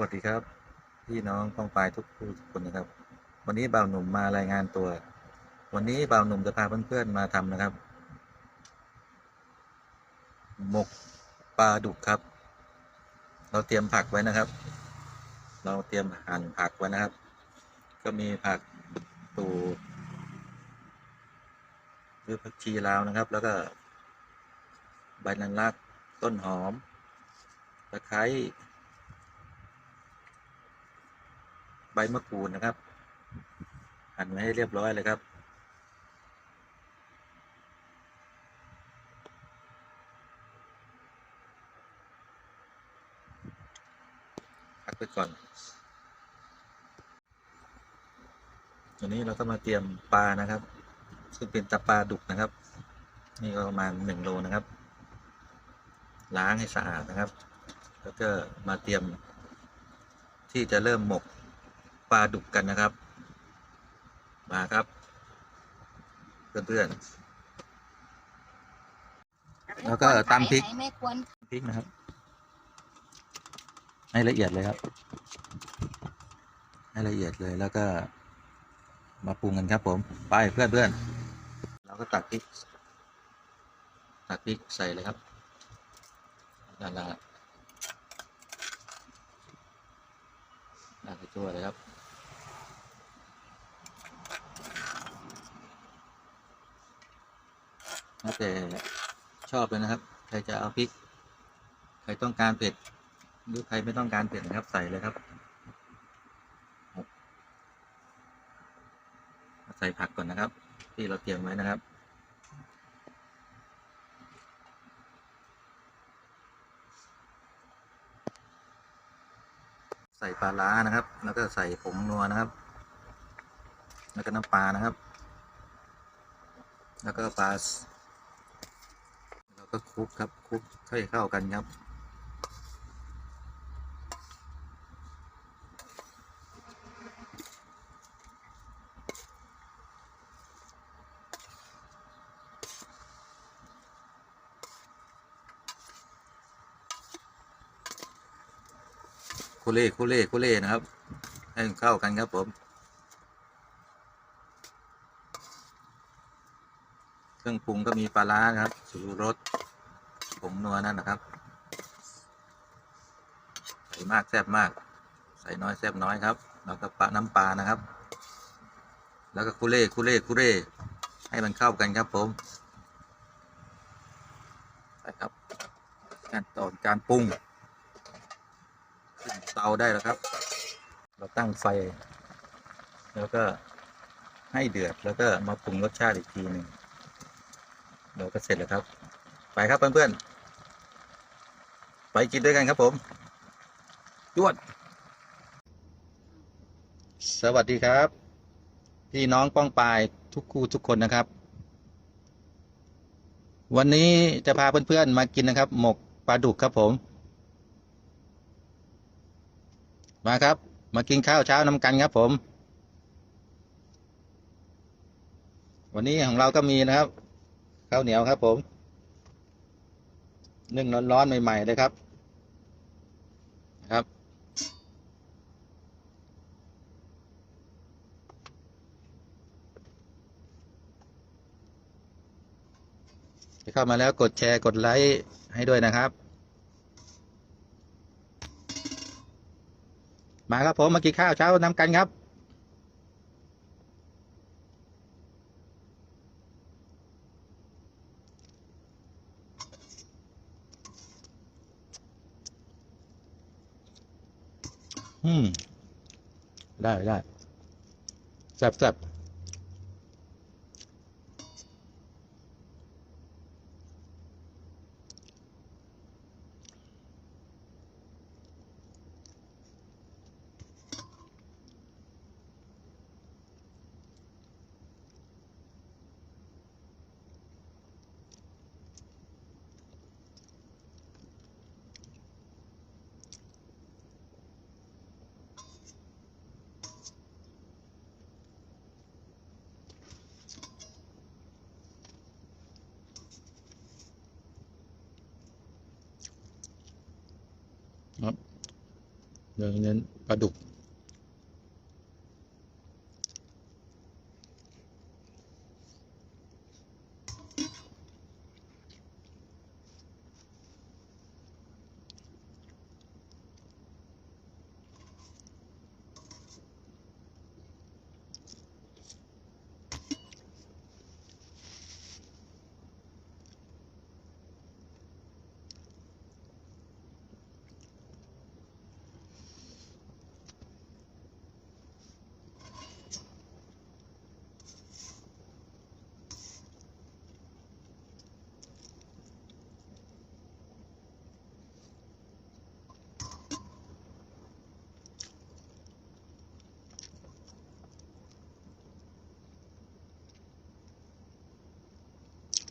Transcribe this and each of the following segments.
วัสดีครับ พี่น้องป้องปลายทุกผู้ทุกคนนะครับ วันนี้บ่าวหนุ่มมารายงานตัว วันนี้บ่าวหนุ่มจะพาเพื่อนๆมาทำนะครับ หมกปลาดุกครับ เราเตรียมผักไว้นะครับ เราเตรียมหั่นผักไว้นะครับ ก็มีผักตูหรือผักชีลาวนะครับ แล้วก็ใบนันลักต้นหอมตะไคร้ ใบมะกรูดนะครับ หั่นไว้ให้เรียบร้อยเลยครับ พักไปก่อน ตัวนี้เราก็มาเตรียมปลานะครับ ซึ่งเป็นตะปลาดุกนะครับ นี่ก็ประมาณหนึ่งโลนะครับ ล้างให้สะอาดนะครับ แล้วก็มาเตรียมที่จะเริ่มหมก ปลาดุกกันนะครับ มาครับ เพื่อนๆแล้วก็ตำพริกไม่ควรพริกนะครับ ให้ละเอียดเลยครับ ให้ละเอียดเลยแล้วก็มาปรุงกันครับผม ไปเพื่อนเพื่อนๆเราก็ตักพริก ตักพริกใส่เลยครับนั่นแหละตักไปทั่วเลยครับ แล้วแต่ชอบเลยนะครับ ใครจะเอาพริก ใครต้องการเผ็ด หรือใครไม่ต้องการเผ็ดนะครับ ใส่เลยครับ ใส่ผักก่อนนะครับ ที่เราเตรียมไว้นะครับใส่ปลาล้านะครับ แล้วก็ใส่ผงนัวนะครับ แล้วก็น้ำปลานะครับ แล้วก็ปลาส ก็คลุกครับคลุกให้เข้ากันครับ โคเล่โคเล่โคเล่นะครับ ให้เข้ากันครับผม เครื่องปรุงก็มีปลาร้านะครับสูรสผงนัวนั่นนะครับ ใส่มากแซ่บมาก ใส่น้อยแซ่บน้อยครับ แล้วก็ปลาน้ำปลานะครับ แล้วก็คุเล่คุเล่คุเล่ให้มันเข้ากันครับผมใส่ครับการตอนการปรุงขึ้นเตาได้แล้วครับ เราตั้งไฟ แล้วก็ให้เดือดแล้วก็มาปรุงรสชาติอีกทีหนึ่ง เราก็เสร็จแล้วครับ ไปครับเพื่อนๆ ไปกินด้วยกันครับผมจวดสวัสดีครับ พี่น้องป้องปายทุกคู่ทุกคนนะครับ วันนี้จะพาเพื่อนๆมากินนะครับ หมกปลาดุกครับผม มาครับ มากินข้าวเช้าน้ำกันครับผม วันนี้ของเราก็มีนะครับ ข้าวเหนียวครับผมนึ่งร้อนๆใหม่ๆเลยครับ ครับเข้ามาแล้วกดแชร์กดไลค์ให้ด้วยนะครับ มาครับผมมากินข้าวเช้าน้ำกันครับ อืม ได้ได้แซ่บแซ่บ ดยเน้นปลาดุก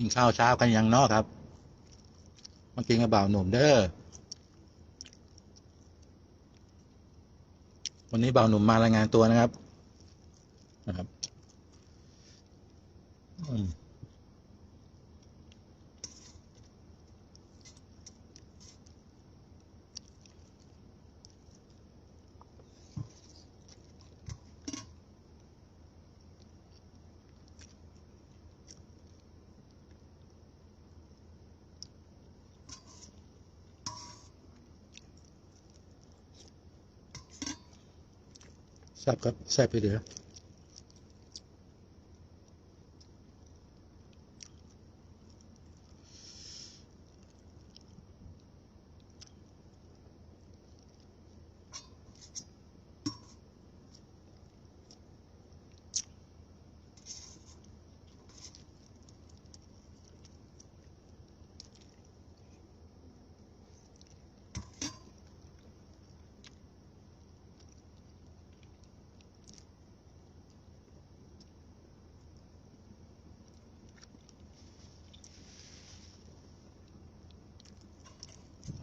กินข้าวเช้ากันยังนอกครับมากินกับบ่าวหนุ่มเด้อวันนี้บ่าวหนุ่มมารายงานตัวนะครับอืม แซ่บครับแซ่บไปเดี๋ยว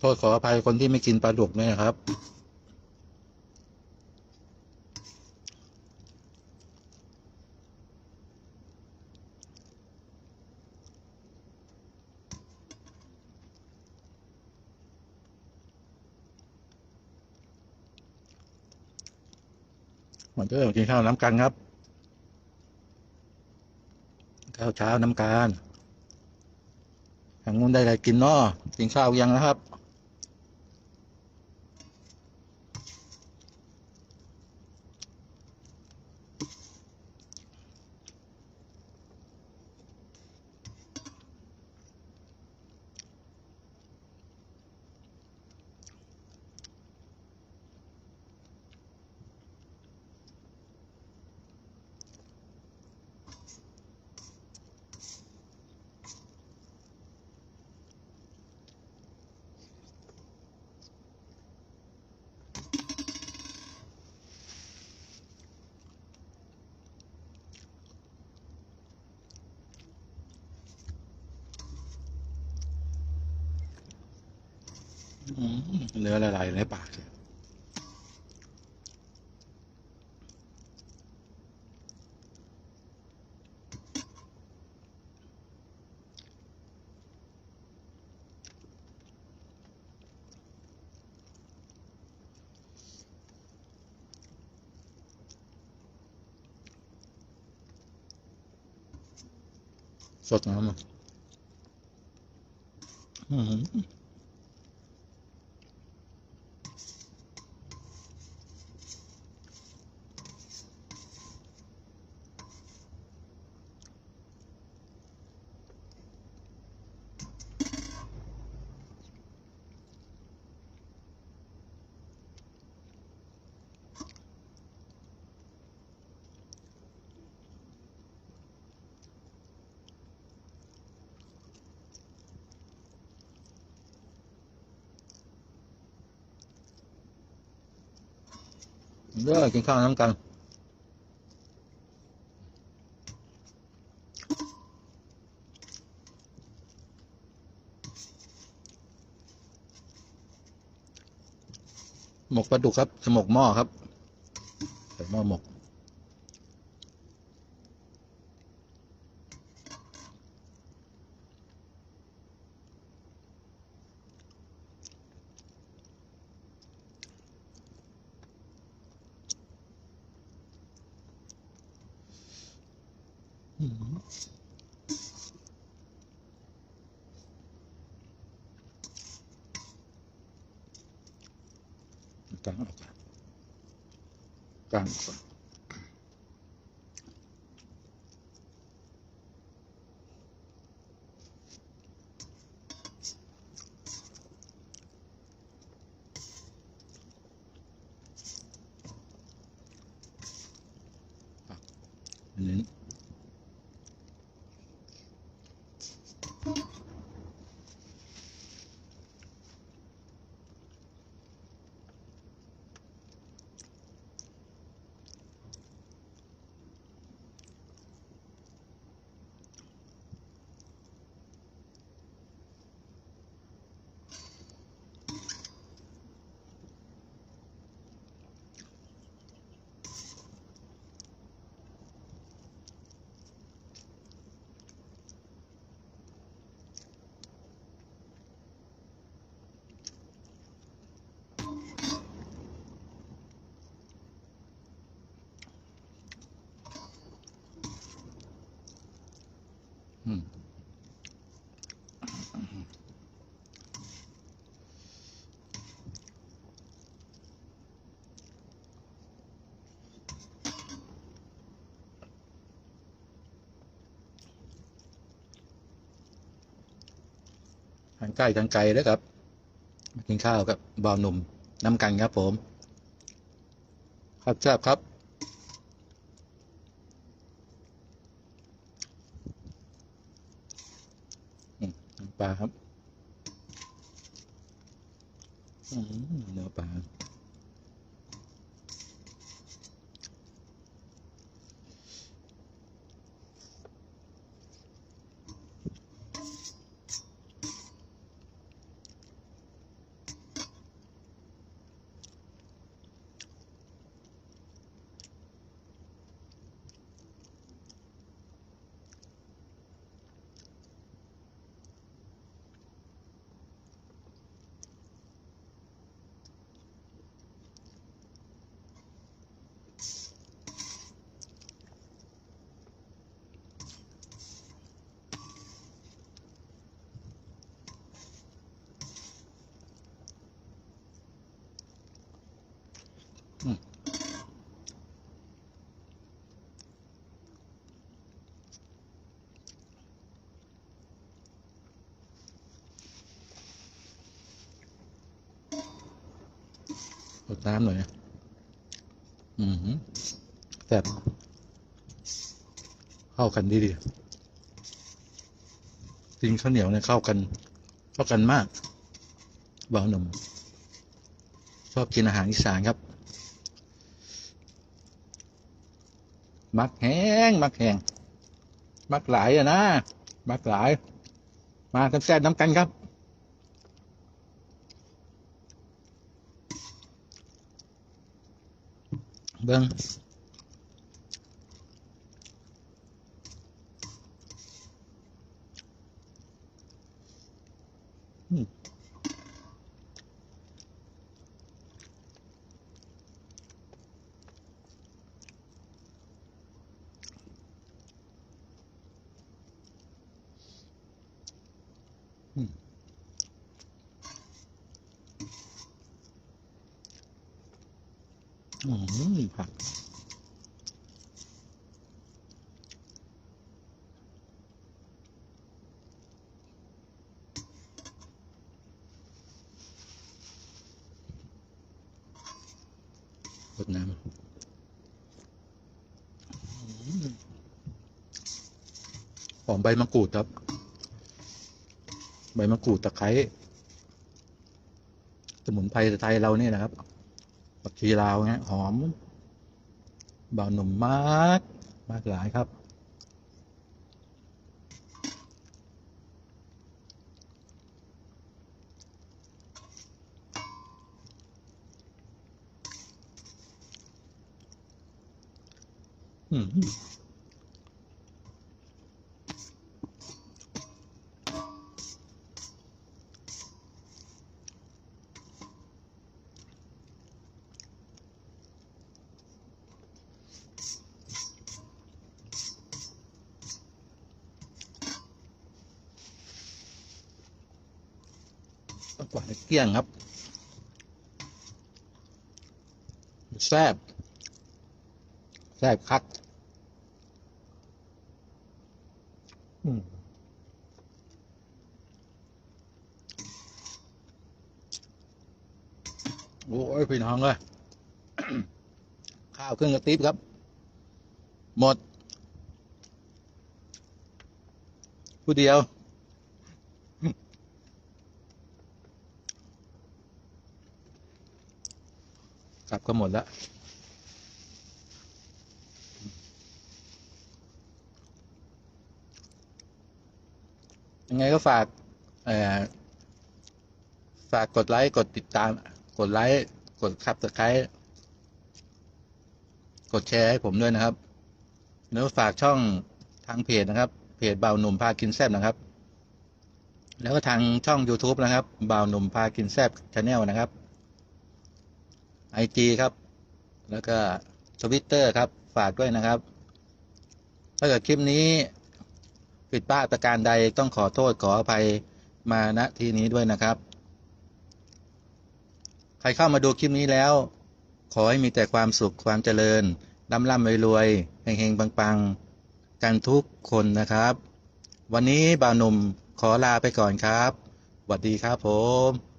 โทษขออภัยคนที่ไม่กินปลาดุกด้วยนะครับเหมือนเดิมกินข้าวน้ำกันครับ ข้าวเช้าน้ำกันทางนู้นได้อะไรกินเนาะกินข้าวยังนะครับ เนื้อละลายในปากเลยสดน้ำอะอืม เด้อกินข้าวน้ำกันหมกปลาดุกครับหมกหม้อครับใส่หม้อหมก กล ทางใกล้ทางไกลแล้วครับมากินข้าวกับบ่าวหนุ่มน้ำกันครับผม ครับแซ่บครับปลาครับอืมเนื้อปลา น้ำหน่อยนะ อืมแซ่บเข้ากันดีดีกินข้าวเหนียวเนี่ยเข้ากันเข้ากันมากบ่าวหนุ่มชอบกินอาหารอีสานครับ มักแห้งมักแห้งมักหลายอะนะ มักหลาย มากันแซ่บน้ำกันครับ เบิ้งอืมอืมอื มผักรดน้ำหอมใบมะกรูดครับ ใบมะกรูดตะไคร้สมุนไพรไทยเราเนี่ยนะครับผักชีลาวเนี่ยหอม บ่าวหนุ่มมากมากหลายครับ อืม ต้องกวาดให้เกลี้ยงครับแซ่บแซ่บคักอืมโอ้ยพี่น้องเลยข้าวเครื่องกระติบครับ หมด ผู้เดียว กลับก็หมดแล้วยังไงก็ฝากฝากกดไลค์ กดติดตาม กดไลค์ กดคับสไครต์กดแชร์ให้ผมด้วยนะครับ แล้วฝากช่องทางเพจนะครับ เพจเบาหนุ่มพากินแซบนะครับ แล้วก็ทางช่อง YouTube นะครับเบาหนุ่มพากินแซบชาแนลนะครับ ไอจีครับ แล้วก็ทวิตเตอร์ครับ ฝากด้วยนะครับ ถ้าเกิดคลิปนี้ผิดพลาดประการใดต้องขอโทษขออภัยมาณที่นี้ด้วยนะครับ ใครเข้ามาดูคลิปนี้แล้ว ขอให้มีแต่ความสุขความเจริญร่ำร่ำรวยๆเฮงๆปังๆ กันทุกคนนะครับ วันนี้บ่าวหนุ่มขอลาไปก่อนครับสวัสดีครับผม